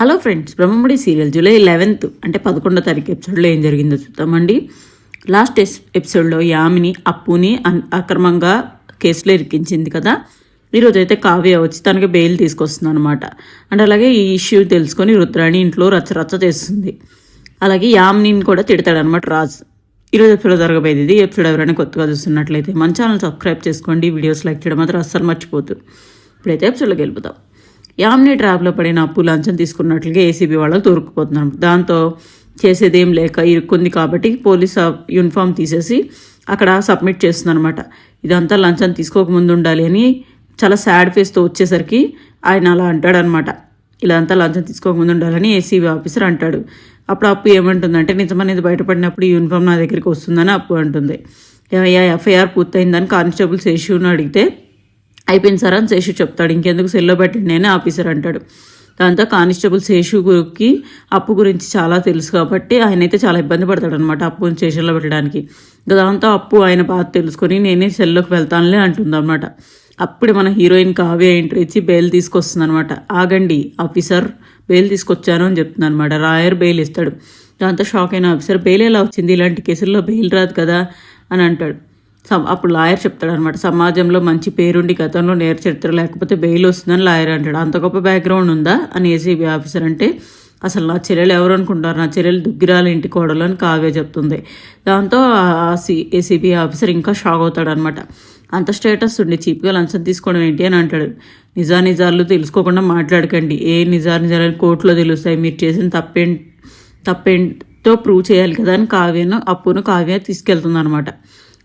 Hello friends Brahmamudi serial July eleventh అంటే పదకొండో తారీఖు ఎపిసోడ్లో ఏం జరిగిందో చూద్దామండి. లాస్ట్ ఎస్ ఎపిసోడ్లో యామిని అప్పుని అన్ అక్రమంగా కేసులో ఇరికించింది కదా. ఈరోజు అయితే కావ్య వచ్చి తనకి బెయిల్ తీసుకొస్తుంది అనమాట అంటే అలాగే ఈ ఇష్యూ తెలుసుకొని రుద్రాణి ఇంట్లో రచ్చ రచ్చ చేస్తుంది. అలాగే యామినిని కూడా తిడతాడనమాట రాజు. ఈరోజు ఎపిసోడ్ జరగబోయేది ఇది. ఎపిసోడ్ ఎవరైనా కొత్తగా చూస్తున్నట్లయితే మన ఛానల్ సబ్స్క్రైబ్ చేసుకోండి. వీడియోస్ లైక్ చేయడం మాత్రం అస్సలు మర్చిపోతుంది ఇప్పుడైతే ఎపిసోడ్లోకి వెళ్ళిపోతాం యామ్ని ట్రాప్లో పడిన అప్పు లంచం తీసుకున్నట్లుగా ఏసీబీ వాళ్ళు దొరుకుపోతున్నారు దాంతో చేసేదేం లేక ఇరుక్కుంది కాబట్టి పోలీస్ యూనిఫామ్ తీసేసి అక్కడ సబ్మిట్ చేస్తుందనమాట ఇదంతా లంచం తీసుకోకముందు ఉండాలి అని చాలా సాడ్ ఫేస్తో వచ్చేసరికి ఆయన అలా అంటాడనమాట ఇలా అంతా లంచం తీసుకోకముందు ఉండాలని ఏసీబీ ఆఫీసర్ అంటాడు. అప్పుడు అప్పు ఏమంటుందంటే నిజమనేది బయటపడినప్పుడు యూనిఫామ్ నా దగ్గరికి వస్తుందని అప్పు అంటుంది. ఏమయ్యా ఎఫ్ఐఆర్ పూర్తయిందని కానిస్టేబుల్స్ శేషుని అడిగితే అయిపోయింది సార్ అని శేషు చెప్తాడు. ఇంకెందుకు సెల్లో పెట్టండి నేనే ఆఫీసర్ అంటాడు. దాంతో కానిస్టేబుల్ శేషు గురికి అప్పు గురించి చాలా తెలుసు కాబట్టి ఆయన అయితే చాలా ఇబ్బంది పడతాడు అనమాట అప్పుని స్టేషన్లో పెట్టడానికి. దాంతో అప్పు ఆయన బాధ తెలుసుకొని నేనే సెల్లోకి వెళ్తానులే అంటుంది అనమాట అప్పుడే మన హీరోయిన్ కావ్య ఎంట్రీ ఇచ్చి బెయిల్ తీసుకొస్తుంది అనమాట ఆగండి ఆఫీసర్ బెయిల్ తీసుకొచ్చాను అని చెప్తుంది అనమాట రాయర్ బెయిల్ ఇస్తాడు. దాంతో షాక్ అయిన ఆఫీసర్ బెయిల్ ఎలా వచ్చింది? ఇలాంటి కేసుల్లో బెయిల్ రాదు కదా? అని అంటాడు. అప్పుడు లాయర్ చెప్తాడనమాట సమాజంలో మంచి పేరుండి గతంలో నేర చరిత్ర లేకపోతే బెయిల్ వస్తుందని లాయర్ అంటాడు. అంత గొప్ప బ్యాక్గ్రౌండ్ ఉందా? అని ఏసీబీ ఆఫీసర్ అంటే అసలు నా చెల్లెలు ఎవరు అనుకుంటారు నా చెల్లెలు దుగ్గిరాల ఇంటి కోడలు అని కావ్య చెప్తుంది. దాంతో ఆ సి ఏసీబీ ఆఫీసర్ ఇంకా షాక్ అవుతాడు అనమాట అంత స్టేటస్ ఉండి చీప్గా లంచం తీసుకోవడం ఏంటి? అని అంటాడు. నిజా నిజాలు తెలుసుకోకుండా మాట్లాడకండి. ఏ నిజా నిజాలు కోర్టులో తెలుస్తాయి? మీరు చేసిన తప్పేం తప్పేంటో ప్రూవ్ చేయాలి కదా? అని కావ్యను అప్పును కావ్య తీసుకెళ్తుంది అనమాట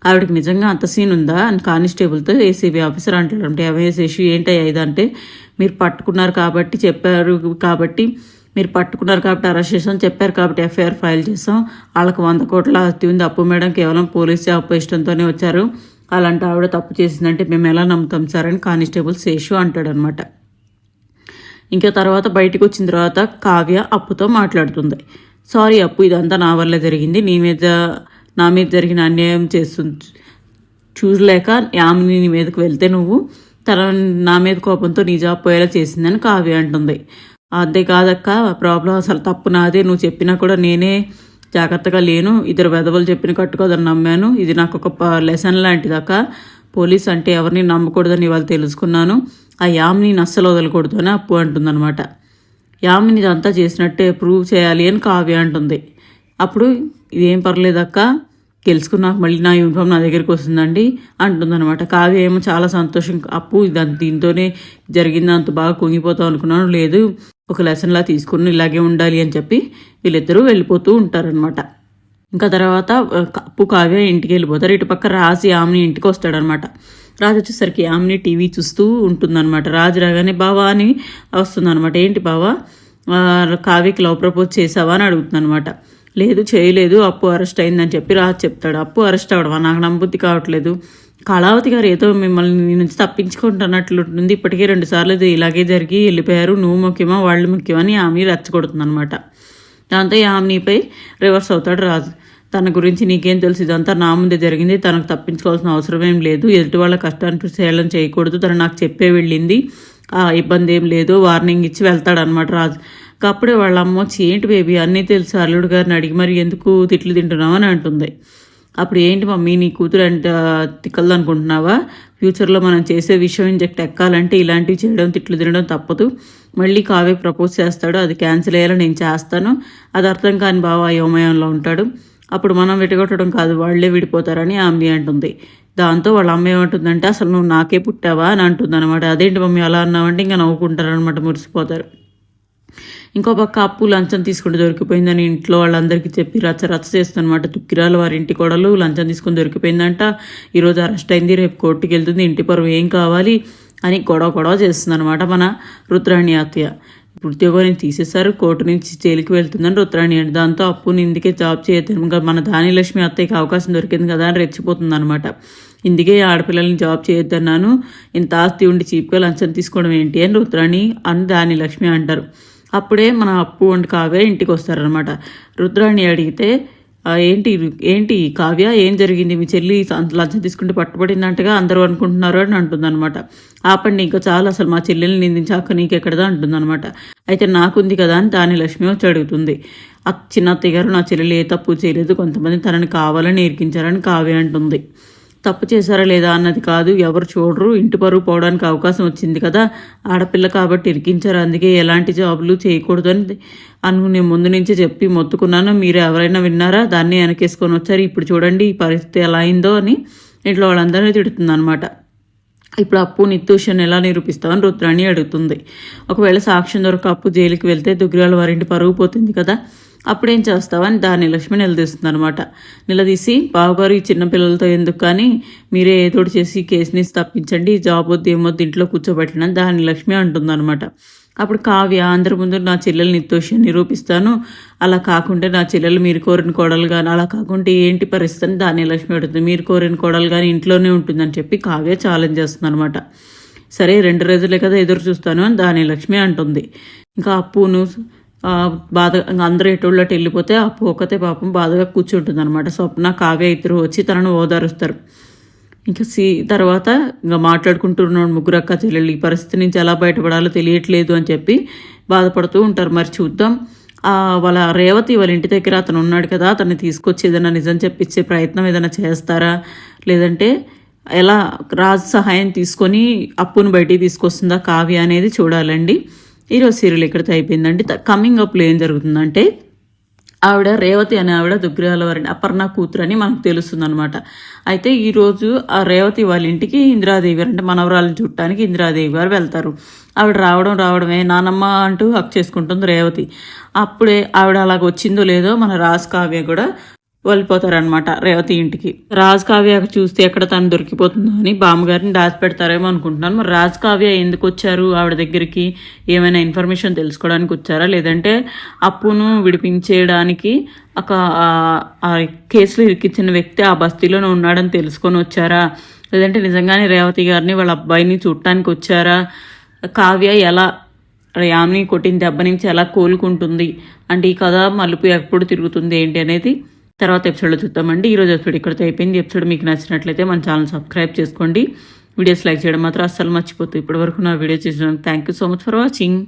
ఆవిడకి నిజంగా అంత సీన్ ఉందా? అని కానిస్టేబుల్తో ఏసీబీ ఆఫీసర్ అంటాడు అంటే ఇష్యూ ఏంటయ్యా ఇదంటే మీరు పట్టుకున్నారు కాబట్టి చెప్పారు కాబట్టి మీరు పట్టుకున్నారు కాబట్టి అరెస్ట్ చేసాం చెప్పారు కాబట్టి ఎఫ్ఐఆర్ ఫైల్ చేసాం వాళ్ళకి వంద కోట్ల ఆస్తి ఉంది. అప్పు మేడం కేవలం పోలీస్ జాబ్ ఇష్టంతోనే వచ్చారు. అలాంటి ఆవిడ తప్పు చేసిందంటే మేము ఎలా నమ్ముతాం సార్? అని కానిస్టేబుల్ శేషు అంటాడనమాట. ఇంకా తర్వాత బయటకు వచ్చిన తర్వాత కావ్య అప్పుతో మాట్లాడుతుంది. సారీ అప్పు ఇదంతా నా వల్ల జరిగింది. నీ మీద నా మీద జరిగిన అన్యాయం చేస్తుంది చూడలేక యామిని నీ మీదకు వెళ్తే నువ్వు తన నా మీద కోపంతో నీ జాబ్ పోయేలా చేసిందని కావ్య అంటుంది. అదే కాదక్క ప్రాబ్లం అసలు తప్పు నాదే. నువ్వు చెప్పినా కూడా నేనే జాగ్రత్తగా లేను. ఇద్దరు వెదవలు చెప్పిన కట్టుకోదని నమ్మాను. ఇది నాకు ఒక లెసన్ లాంటిదక్క. పోలీస్ అంటే ఎవరిని నమ్మకూడదని ఇవాళ తెలుసుకున్నాను. ఆ యామిని అస్సలు వదలకూడదు అని అప్పు అంటుందన్నమాట. యామిని ఇదంతా చేసినట్టే ప్రూవ్ చేయాలి అని కావ్య అంటుంది. అప్పుడు ఇదేం పర్లేదక్క తెలుసుకున్నాక మళ్ళీ నా యూనిఫామ్ నా దగ్గరికి వస్తుందండి అంటుందన్నమాట. కావ్య ఏమో చాలా సంతోషం. అప్పు ఇది దీంతోనే జరిగింది అంత బాగా కుంగిపోతాం అనుకున్నాను. లేదు ఒక లెసన్లా తీసుకుని ఇలాగే ఉండాలి అని చెప్పి వీళ్ళిద్దరూ వెళ్ళిపోతూ ఉంటారనమాట ఇంకా తర్వాత అప్పు కావ్య ఇంటికి వెళ్ళిపోతారు. ఇటు పక్క రాజు ఆమెని ఇంటికి వస్తాడనమాట రాజు వచ్చేసరికి ఆమెని టీవీ చూస్తూ ఉంటుందన్నమాట. రాజు రాగానే బావా అని వస్తుందన్నమాట. ఏంటి బావా? కావ్యకి లవ్ ప్రపోజ్ చేసావా? అని అడుగుతుందనమాట లేదు చేయలేదు అప్పు అరెస్ట్ అయిందని చెప్పి రాజు చెప్తాడు. అప్పు అరెస్ట్ అవ్వడం నాకు నమ్మబుద్ధి కావట్లేదు. కళావతి గారు ఏదో మిమ్మల్ని నుంచి తప్పించుకుంటున్నట్లుంటుంది. ఇప్పటికే రెండు సార్లు ఇలాగే జరిగి వెళ్ళిపోయారు. నువ్వు ముఖ్యమా వాళ్ళు ముఖ్యమని ఆమె రెచ్చగొడుతుంది అనమాట దాంతో ఆమెనిపై రివర్స్ అవుతాడు రాజు. తన గురించి నీకేం తెలుసు? ఇదంతా నా ముందే జరిగింది. తనకు తప్పించుకోవాల్సిన అవసరం ఏం లేదు. ఎదుటి వాళ్ళ కష్టాన్ని చేయాలని చేయకూడదు. తను నాకు చెప్పే వెళ్ళింది. ఆ ఇబ్బంది ఏం లేదు. వార్నింగ్ ఇచ్చి వెళ్తాడనమాట రాజు. అప్పుడే వాళ్ళ అమ్మ వచ్చి ఏంటి బేబీ అన్నీ తెలుసు. అల్లుడు గారిని అడిగి మరి ఎందుకు తిట్లు తింటున్నావు? అని అంటుంది. అప్పుడు ఏంటి మమ్మీ నీ కూతురు అంట తిక్కలదు అనుకుంటున్నావా? ఫ్యూచర్లో మనం చేసే విషయం ఇంజెక్ట్ ఎక్కాలంటే ఇలాంటివి చేయడం తిట్లు తినడం తప్పదు. మళ్ళీ కావే ప్రపోజ్ చేస్తాడు. అది క్యాన్సిల్ అయ్యేలా నేను చేస్తాను. అది అర్థం కాని బావ అయోమయంలో ఉంటాడు. అప్పుడు మనం విడగొట్టడం కాదు వాళ్ళే విడిపోతారని ఆమె అంటుంది. దాంతో వాళ్ళ అమ్మ ఏమంటుందంటే అసలు నువ్వు నాకే పుట్టావా? అని అంటుంది అనమాట అదేంటి మమ్మీ అలా అన్నావంటే ఇంకా నవ్వుకుంటారనమాట మురిసిపోతారు. ఇంకో పక్క అప్పు లంచం తీసుకుంటే దొరికిపోయిందని ఇంట్లో వాళ్ళందరికీ చెప్పి రచ్చ రచ్చ చేస్తుందన్నమాట తుక్కిరాల వారి ఇంటి కోడలు లంచం తీసుకుని దొరికిపోయిందంట. ఈరోజు అరెస్ట్ అయింది రేపు కోర్టుకి వెళ్తుంది ఇంటి పరువు ఏం కావాలి అని గొడవ గొడవ చేస్తుందన్నమాట మన రుద్రాణి అత్తయ్య ఉద్యోగాన్ని తీసేశారు కోర్టు నుంచి జైలుకి వెళ్తుందని రుద్రాణి అంటే దాంతో అప్పు ఇందుకే జాబ్ చేయొద్దు మన దానిలక్ష్మి అత్తయ్యకి అవకాశం దొరికింది కదా అని రెచ్చిపోతుంది అనమాట ఇందుకే ఆడపిల్లల్ని జాబ్ చేయొద్దన్నాను. ఇంత ఆస్తి ఉండి చీప్గా లంచం తీసుకోవడం ఏంటి అని రుద్రాణి అని దాని లక్ష్మి అంటారు. అప్పుడే మన అప్పు వంటి కావ్య ఇంటికి వస్తారనమాట రుద్రాణి అడిగితే ఏంటి ఏంటి కావ్య? ఏం జరిగింది? మీ చెల్లి లంచం తీసుకుంటే పట్టుబడిందంటగా అందరూ అనుకుంటున్నారు అని అంటుందన్నమాట. ఆపండి ఇంకా చాలా అసలు మా చెల్లెల్ని నిందించాక నీకెక్కడదా? అంటుందన్నమాట. అయితే నాకుంది కదా అని దాని లక్ష్మి వచ్చి అడుగుతుంది. ఆ చిన్న అత్తయ్య గారు నా చెల్లెలు ఏ తప్పు చేయలేదు. కొంతమంది తనని కావాలని ఇరికించారని కావ్య అంటుంది. తప్పు చేశారా లేదా అన్నది కాదు. ఎవరు చూడరు. ఇంటి పరువు పోవడానికి అవకాశం వచ్చింది కదా. ఆడపిల్ల కాబట్టి ఇరికించారు. అందుకే ఎలాంటి జాబులు చేయకూడదు అని అను నేను ముందు నుంచి చెప్పి మొత్తుకున్నాను. మీరు ఎవరైనా విన్నారా? దాన్ని వెనకేసుకొని వచ్చారు. ఇప్పుడు చూడండి ఈ పరిస్థితి ఎలా అయిందో అని ఇంట్లో వాళ్ళందరినీ తిడుతుంది అనమాట ఇప్పుడు అప్పు నిత్యూషన్ ఎలా నిరూపిస్తామని రుద్రాణి అడుగుతుంది. ఒకవేళ సాక్ష్యం దొరక అప్పు జైలుకి వెళ్తే దుగ్గిరాల వారింటి పరుగు పోతుంది కదా. అప్పుడేం చేస్తావని దాన్ని లక్ష్మి నిలదీస్తుంది అనమాట నిలదీసి బావగారు ఈ చిన్నపిల్లలతో ఎందుకు కానీ మీరే ఏదోటి చేసి కేసుని తప్పించండి జాబ్ వద్దు ఏమొద్దు ఇంట్లో కూర్చోబెట్టడం దాన్ని లక్ష్మి అంటుందన్నమాట. అప్పుడు కావ్య అందరి ముందు నా చెల్లెలు నిర్దోషి నిరూపిస్తాను. అలా కాకుంటే నా చెల్లెలు మీరు కోరిన కోడలు కానీ అలా కాకుంటే ఏంటి పరిస్థితి అని దాని లక్ష్మి అడుగుతుంది. మీరు కోరిన కోడలు కానీ ఇంట్లోనే ఉంటుందని చెప్పి కావ్య ఛాలెంజ్ చేస్తుంది అనమాట సరే రెండు రోజులే కదా ఎదురు చూస్తాను అని దాని లక్ష్మి అంటుంది. ఇంకా అప్పును బాధ ఇంకా అందరూ ఎటోళ్ళకి వెళ్ళిపోతే ఆ పోకతే పాపం బాధగా కూర్చుంటుంది అనమాట స్వప్న కావ్య ఇద్దరు వచ్చి తనను ఓదారుస్తారు. ఇంకా సి తర్వాత ఇంకా మాట్లాడుకుంటున్నాడు ముగ్గురు అక్క చెల్లెళ్ళు. ఈ పరిస్థితి నుంచి ఎలా బయటపడాలో తెలియట్లేదు అని చెప్పి బాధపడుతూ ఉంటారు. మరి చూద్దాం. వాళ్ళ రేవతి వాళ్ళ ఇంటి దగ్గర అతను ఉన్నాడు కదా అతన్ని తీసుకొచ్చి ఏదైనా నిజం చెప్పించే ప్రయత్నం ఏదైనా చేస్తారా? లేదంటే ఎలా రాజు సహాయం తీసుకొని అప్పును బయటికి తీసుకొస్తుందా కావ్య అనేది చూడాలండి. ఈరోజు సీరియల్ ఇక్కడితో అయిపోయిందంటే కమింగ్ అప్లో ఏం జరుగుతుందంటే ఆవిడ రేవతి అనే ఆవిడ దుగ్గ్రహాల వారిని అపర్ణ కూతురు అని మనకు తెలుస్తుంది అనమాట అయితే ఈరోజు ఆ రేవతి వాళ్ళ ఇంటికి ఇందిరాదేవి గారు అంటే మనవరాలను చుట్టానికి ఇందిరాదేవి గారు వెళ్తారు. ఆవిడ రావడం రావడమే నానమ్మ అంటూ హక్ చేసుకుంటుంది రేవతి. అప్పుడే ఆవిడ అలాగ వచ్చిందో లేదో మన రాజ్ కావ్య కూడా వెళ్ళిపోతారనమాట రేవతి ఇంటికి. రాజ్ కావ్య చూస్తే ఎక్కడ తను దొరికిపోతుందో అని బామ్మగారిని దాచిపెడతారేమో అనుకుంటున్నాను. మరి రాజ్ కావ్య ఎందుకు వచ్చారు? ఆవిడ దగ్గరికి ఏమైనా ఇన్ఫర్మేషన్ తెలుసుకోవడానికి వచ్చారా? లేదంటే అప్పును విడిపించేయడానికి ఒక ఆ- కేసులో ఇరికించిన వ్యక్తి ఆ బస్తీలోనే ఉన్నాడని తెలుసుకొని వచ్చారా? లేదంటే నిజంగానే రేవతి గారిని వాళ్ళ అబ్బాయిని చూడటానికి వచ్చారా? కావ్య ఎలా యామిని కొట్టిన దెబ్బ నుంచి ఎలా కోలుకుంటుంది? అంటే ఈ కథ మలుపు ఎప్పుడు తిరుగుతుంది ఏంటి అనేది తర్వాత ఎపిసోడ్లో చూద్దామండి. ఈరోజు ఎపిసోడ్ ఇక్కడితో అయిపోయింది. ఎపిసోడ్ మీకు నచ్చినట్లయితే మన ఛానల్ సబ్స్క్రైబ్ చేసుకోండి. వీడియోస్ లైక్ చేయడం మాత్రం అస్సలు మర్చిపోతుంది ఇప్పటివరకు నా వీడియో చూసినందుకు thank you so much for watching